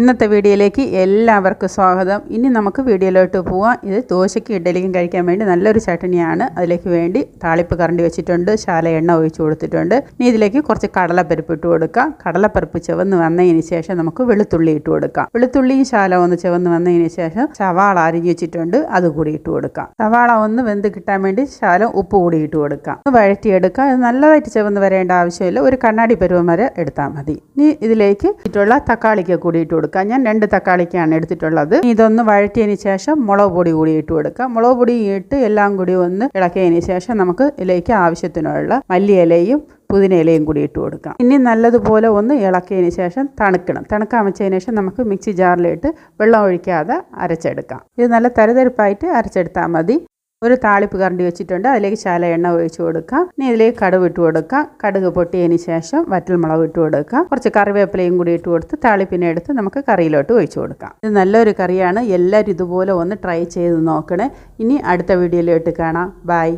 ഇന്നത്തെ വീഡിയോയിലേക്ക് എല്ലാവർക്കും സ്വാഗതം. ഇനി നമുക്ക് വീഡിയോയിലോട്ട് പോവാം. ഇത് ദോശയ്ക്ക് ഇഡലിക്കും കഴിക്കാൻ വേണ്ടി നല്ലൊരു ചട്ടണിയാണ് അതിലേക്ക് വേണ്ടി താളിപ്പ് കറണ്ടി വെച്ചിട്ടുണ്ട്. ശാല എണ്ണ ഒഴിച്ചു കൊടുത്തിട്ടുണ്ട്. ഇനി ഇതിലേക്ക് കുറച്ച് കടലപ്പരിപ്പ് ഇട്ട് കൊടുക്കാം. കടലപ്പരിപ്പ് ചുവന്ന് വന്നതിന് ശേഷം നമുക്ക് വെളുത്തുള്ളി ഇട്ട് കൊടുക്കാം. വെളുത്തുള്ളിയും ശാല ഒന്ന് ചുവന്ന് വന്നതിന് ശേഷം സവാള അരിഞ്ഞ് വെച്ചിട്ടുണ്ട്. അത് കൂടി ഇട്ട് കൊടുക്കാം. സവാള ഒന്ന് വെന്ത് കിട്ടാൻ വേണ്ടി ശാല ഉപ്പ് കൂടി ഇട്ട് കൊടുക്കാം. ഒന്ന് വഴറ്റിയെടുക്കാം. ഇത് നല്ലതായിട്ട് ചുവന്ന് വരേണ്ട ആവശ്യമില്ല. ഒരു കണ്ണാടി പരുവം വരെ എടുത്താൽ മതി. ഇനി ഇതിലേക്ക് ഇട്ടുള്ള തക്കാളിക്ക് കൂടി ഇട്ട് കൊടുക്കാം. ഞാൻ രണ്ട് തക്കാളിക്കാണ് എടുത്തിട്ടുള്ളത്. ഇതൊന്ന് വഴറ്റിയതിന് ശേഷം മുളക് പൊടി കൂടി ഇട്ട് കൊടുക്കാം. മുളക് പൊടി ഇട്ട് എല്ലാം കൂടി ഒന്ന് ഇളക്കിയതിന് ശേഷം നമുക്ക് ഇതിലേക്ക് ആവശ്യത്തിനുള്ള മല്ലിയിലയും പുതിനയിലയും കൂടി ഇട്ട് കൊടുക്കാം. ഇനി നല്ലതുപോലെ ഒന്ന് ഇളക്കിയതിന് ശേഷം തണുക്കണം. തണുക്കാൻ വെച്ചതിന് ശേഷം നമുക്ക് മിക്സി ജാറിലിട്ട് വെള്ളം ഒഴിക്കാതെ അരച്ചെടുക്കാം. ഇത് നല്ല തരിതരിപ്പായിട്ട് അരച്ചെടുത്താൽ മതി. ഒരു താളിപ്പ് കറണ്ടി വെച്ചിട്ടുണ്ട്. അതിലേക്ക് ശാല എണ്ണ ഒഴിച്ചു കൊടുക്കാം. ഇനി ഇതിലേക്ക് കടുക് ഇട്ട് കൊടുക്കാം. കടുക് പൊട്ടിയതിന് ശേഷം വറ്റൽമുളക് ഇട്ട് കൊടുക്കാം. കുറച്ച് കറിവേപ്പിലയും കൂടി ഇട്ട് കൊടുത്ത് താളിപ്പിനെ എടുത്ത് നമുക്ക് കറിയിലോട്ട് ഒഴിച്ചു കൊടുക്കാം. ഇത് നല്ലൊരു കറിയാണ്. എല്ലാവരും ഇതുപോലെ ഒന്ന് ട്രൈ ചെയ്ത് നോക്കണേ. ഇനി അടുത്ത വീഡിയോയിലോട്ട് കാണാം. ബൈ.